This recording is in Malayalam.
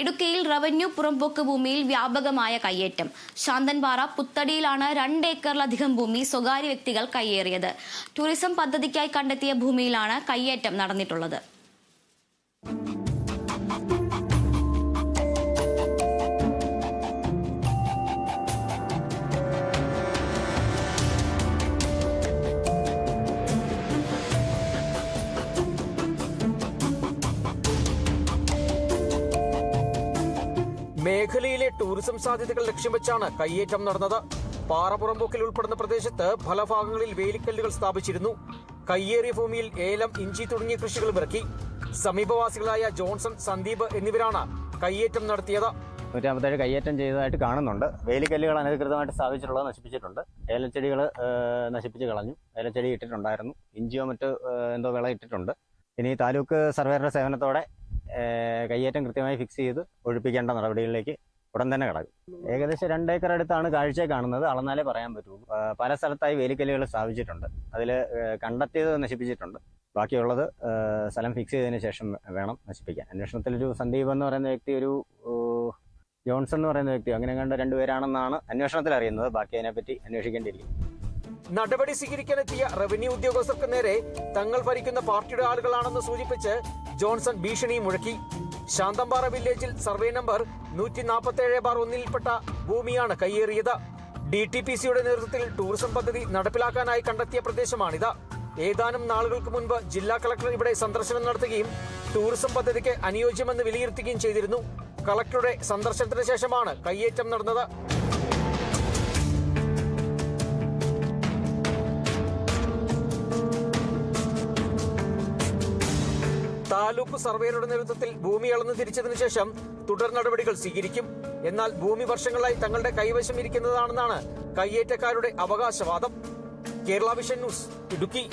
ഇടുക്കിയിൽ റവന്യൂ പുറംപോക്ക് ഭൂമിയിൽ വ്യാപകമായ കയ്യേറ്റം. ശാന്തൻപാറ പുത്തടിയിലാണ് രണ്ട് ഏക്കറിലധികം ഭൂമി സ്വകാര്യ വ്യക്തികൾ കയ്യേറിയത്. ടൂറിസം പദ്ധതിക്കായി കണ്ടെത്തിയ ഭൂമിയിലാണ് കയ്യേറ്റം നടന്നിട്ടുള്ളത്. മേഖലയിലെ ടൂറിസം സാധ്യതകൾ ലക്ഷ്യം വെച്ചാണ് കയ്യേറ്റം നടന്നത്. പാറപ്പുറമ്പോക്കിൽ ഉൾപ്പെടുന്ന പ്രദേശത്ത് ഫലഭാഗങ്ങളിൽ വേലിക്കല്ലുകൾ സ്ഥാപിച്ചിരുന്നു. കയ്യേറിയ ഭൂമിയിൽ ഏലം ഇഞ്ചി തുടങ്ങിയ കൃഷികൾ ഇറക്കി സമീപവാസികളായ ജോൺസൺ സന്ദീപ് എന്നിവരാണ് കയ്യേറ്റം നടത്തിയത്. നൂറ്റമ്പത്തേഴ് കയ്യേറ്റം ചെയ്തതായിട്ട് കാണുന്നുണ്ട്. വേലിക്കല്ലുകൾ അനധികൃതമായിട്ട് സ്ഥാപിച്ചിട്ടുള്ളത് നശിപ്പിച്ചിട്ടുണ്ട്. ഏലച്ചെടികൾ നശിപ്പിച്ച് കളഞ്ഞു. ഏലച്ചെടി ഇട്ടിട്ടുണ്ടായിരുന്നു. ഇഞ്ചിയോ മറ്റോ എന്തോ വിള ഇട്ടിട്ടുണ്ട്. ഇനി താലൂക്ക് സർവേയുടെ സേവനത്തോടെ കയ്യേറ്റം കൃത്യമായി ഫിക്സ് ചെയ്ത് ഒഴിപ്പിക്കേണ്ട നടപടികളിലേക്ക് ഉടൻ തന്നെ കിടക്കും. ഏകദേശം രണ്ടേക്കർ അടുത്താണ് കാഴ്ച കാണുന്നത്. അളന്നാലേ പറയാൻ പറ്റൂ. പല സ്ഥലത്തായി വേലിക്കല്ലുകൾ സ്ഥാപിച്ചിട്ടുണ്ട്. അതിൽ കണ്ടെത്തിയത് നശിപ്പിച്ചിട്ടുണ്ട്. ബാക്കിയുള്ളത് സ്ഥലം ഫിക്സ് ചെയ്തതിന് ശേഷം വേണം നശിപ്പിക്കാൻ. അന്വേഷണത്തിലൊരു സന്ദീപ് എന്ന് പറയുന്ന വ്യക്തി ഒരു ജോൺസൺ എന്ന് പറയുന്ന വ്യക്തി അങ്ങനെ കണ്ട രണ്ടുപേരാണെന്നാണ് അന്വേഷണത്തിൽ അറിയുന്നത്. ബാക്കി അതിനെപ്പറ്റി അന്വേഷിക്കേണ്ടിയിരിക്കും നടപടി സ്വീകരിക്കാനെത്തിയ റവന്യൂ ഉദ്യോഗസ്ഥർക്ക് നേരെ തങ്ങൾ ഭരിക്കുന്ന പാർട്ടിയുടെ ആളുകളാണെന്ന് സൂചിപ്പിച്ച് ജോൺസൺ ഭീഷണി മുഴക്കി. ശാന്തമ്പാറ വില്ലേജിൽ സർവേ നമ്പർ നൂറ്റി നാൽപ്പത്തേഴ് ബാർ ഒന്നിൽപ്പെട്ട ഭൂമിയാണ് കയ്യേറിയത്. ഡി ടി പി സിയുടെ നേതൃത്വത്തിൽ ടൂറിസം പദ്ധതി നടപ്പിലാക്കാനായി കണ്ടെത്തിയ പ്രദേശമാണിത്. ഏതാനും നാളുകൾക്ക് മുൻപ് ജില്ലാ കളക്ടർ ഇവിടെ സന്ദർശനം നടത്തുകയും ടൂറിസം പദ്ധതിക്ക് അനുയോജ്യമെന്ന് വിലയിരുത്തുകയും ചെയ്തിരുന്നു. കളക്ടറുടെ സന്ദർശനത്തിന് ശേഷമാണ് കയ്യേറ്റം നടന്നത്. താലൂക്ക് സർവേയറുടെ നേതൃത്വത്തിൽ ഭൂമി അളന്ന് തിരിച്ചതിനു ശേഷം തുടർ നടപടികൾ സ്വീകരിക്കും. എന്നാൽ ഭൂമി വർഷങ്ങളായി തങ്ങളുടെ കൈവശം ഇരിക്കുന്നതാണെന്നാണ് കയ്യേറ്റക്കാരുടെ അവകാശവാദം. Kerala vision news Idukki.